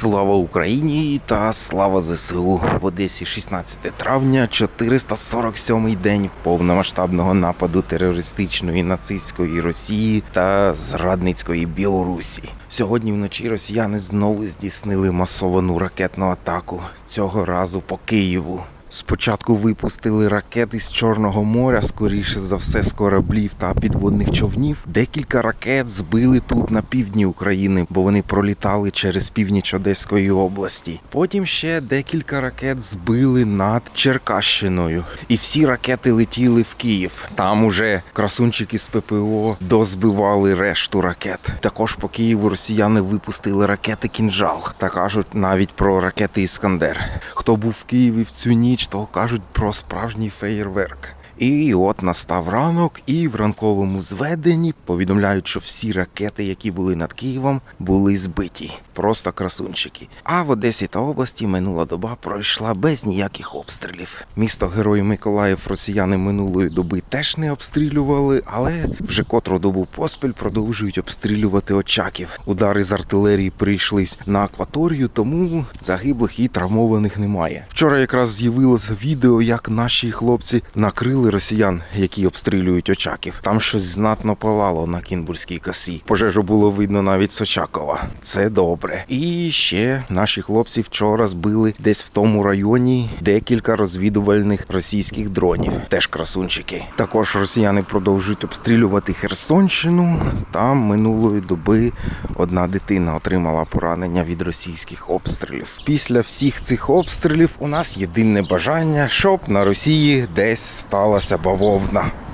Слава Україні та слава ЗСУ в Одесі 16 травня, 447-й день повномасштабного нападу терористичної нацистської Росії та зрадницької Білорусі. Сьогодні вночі росіяни знову здійснили масовану ракетну атаку цього разу по Києву. Спочатку випустили ракети з Чорного моря, скоріше за все з кораблів та підводних човнів. Декілька ракет збили тут на півдні України, бо вони пролітали через північ Одеської області. Потім ще декілька ракет збили над Черкащиною, і всі ракети летіли в Київ. Там уже красунчики з ППО дозбивали решту ракет. Також по Києву росіяни випустили ракети кінжал та кажуть навіть про ракети Іскандер. Хто був в Києві в цю ніч, того кажуть про справжній феєрверк. І от настав ранок, і в ранковому зведенні повідомляють, що всі ракети, які були над Києвом, були збиті. Просто красунчики. А в Одесі та області минула доба пройшла без ніяких обстрілів. Місто Герой Миколаїв росіяни минулої доби теж не обстрілювали, але вже котру добу поспіль продовжують обстрілювати очаків. Удари з артилерії прийшлись на акваторію, тому загиблих і травмованих немає. Вчора якраз з'явилося відео, як наші хлопці накрили росіян, які обстрілюють очаків. Там щось знатно палало на Кінбурзькій косі. Пожежу було видно навіть з Очакова. Це добре. І ще наші хлопці вчора збили десь в тому районі декілька розвідувальних російських дронів. Теж красунчики. Також росіяни продовжують обстрілювати Херсонщину. Там минулої доби одна дитина отримала поранення від російських обстрілів. Після всіх цих обстрілів у нас єдине бажання, щоб на Росії десь сталася бавовна.